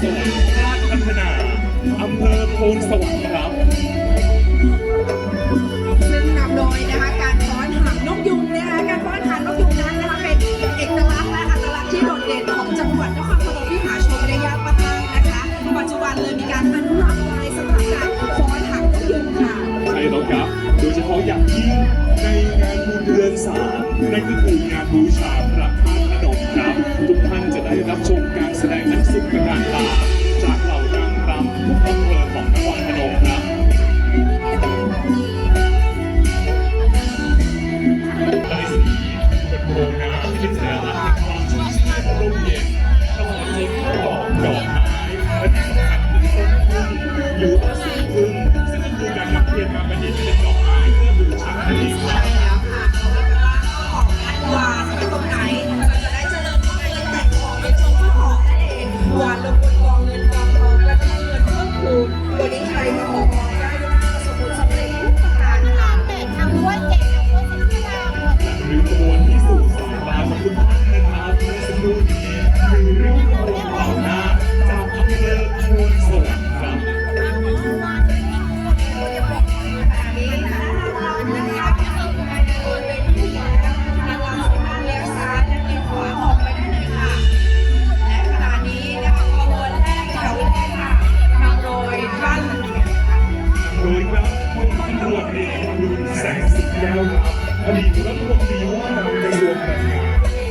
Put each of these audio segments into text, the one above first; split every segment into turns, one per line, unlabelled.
สวรรราชพัฒนาอำเภอโพนสวรรค์ครับ
ซึ่งนำโดยนะคะการฟ้อนหางนกยุงนะคะการฟ้อนหางนกยุงนั้นนะคะเป็นเอกลักษณ์และอัตลักษณ์ที่โดดเด่นของจังหวัดนครพนมที่หาชมได้ยากมากๆนะคะ ปัจจุบันเลยมีการอนุรักษ์ไว้สำหรับการฟ้อนหางนกยุงค่ะ
ใช่แล้วครับ โดยเฉพาะอย่างยิ่งในงานบุญเดือนสามนั่นก็คืองานบูชา พลตำรว
จเอกอดุลแส
งสิงแก้วครับอดีตรัฐมนตรีว่าการกระทรวงแรงงาน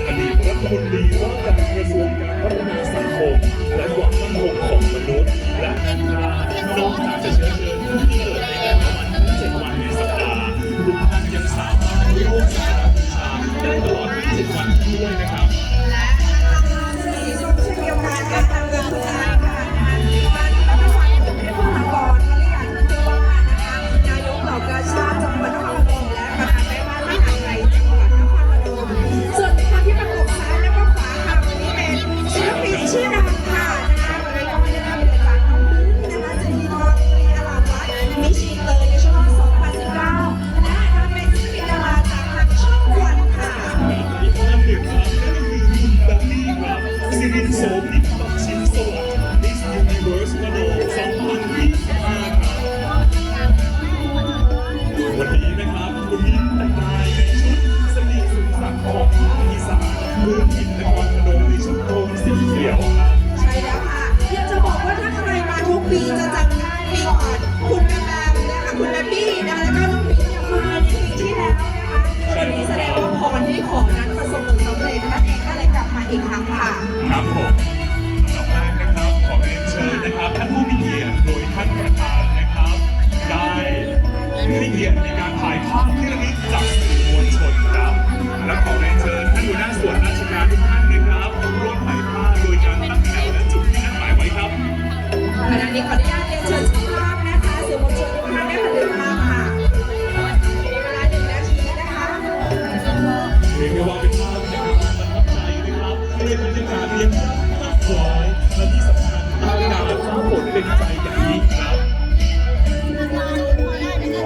อดีตรัฐมนตรีว่าการกระทรวงการพัฒนาสังคมและความมั่นคงของมนุษย์และนอกจากจะเชิญเชิญผู้ที่เกิดในงานวันที่เจ็ดวันในสัปดาห์ทุกท่านยังสามารถร่วมสาระบูชาได้ตลอด 27 วันด้วยนะครับา
น เป็นใจอ
ย่างยิ่
งครับ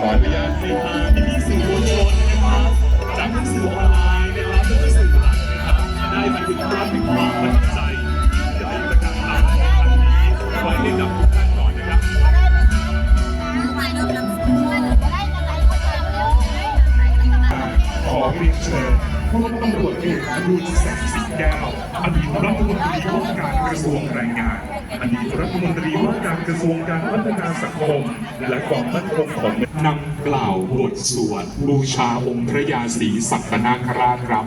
ขออนุญาตให้ทางพี่สื่อมวลชนนะครับจากทั้งสื่อออนไลน์นะครับและสื่อหลักนะครับได้บันทึกภาพถึงความประทับใจที่ประกาศข่าในวันนี้ไว้ให้กับทุกท่านก่อนนะครับขอเรียนเชิญพลตำรวจเอกอดุลแสงสิงแก้ว อดีตรัฐมนตรีว่าการกระทรวงแรงงานอดีตรัฐมนตรีว่าการกระทรวงการพัฒนาสังคม และความมั่นคงของนำกล่าวบทสวดบูชาองค์พระยาศรีสัตนาคราชครับ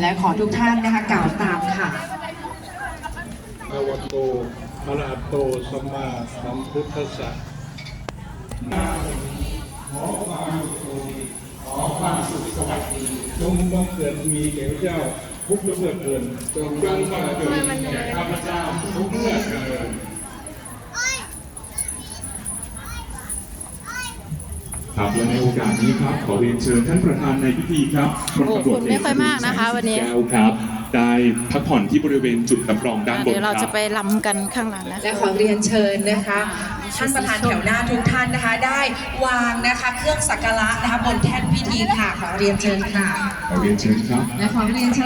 และขอทุกท่านนะคะกล่าวตามค่ะ
ภะวะโตอะระหะโตสัมมาสัมพุทธัสสะขอความสุขสวัสดีจงบังเกิดมีแก่พระเจ้า ทุกเมื่อเกินจงบังเกิดแก่ข้าพเจ้าทุกเมื่อเกิน
ครับและในโอกาสนี้ครับขอเรียนเชิญท่านประธานในพิธีครับพลตำรวจ
โอ้คนไม่ค่อยมากนะคะวันนี้
แก้วครับ ได้พักผ่อนที่บริเวณจุดรับรองด้านบน
เดี๋ยวเรา
ค
จะ
บ
ไปลำกันข้างหลังนะคะ
และขอเรียนเชิญนะคะ ท่านประธานแถวหน้าทุกท่านนะคะ ได้วางนะคะเครื่องสักการะนะคะบนแท่นพิธีค่ะขอเรียนเชิญค่ะ
ขอเรียนเชิญครับ
และขอเรียนเชิญ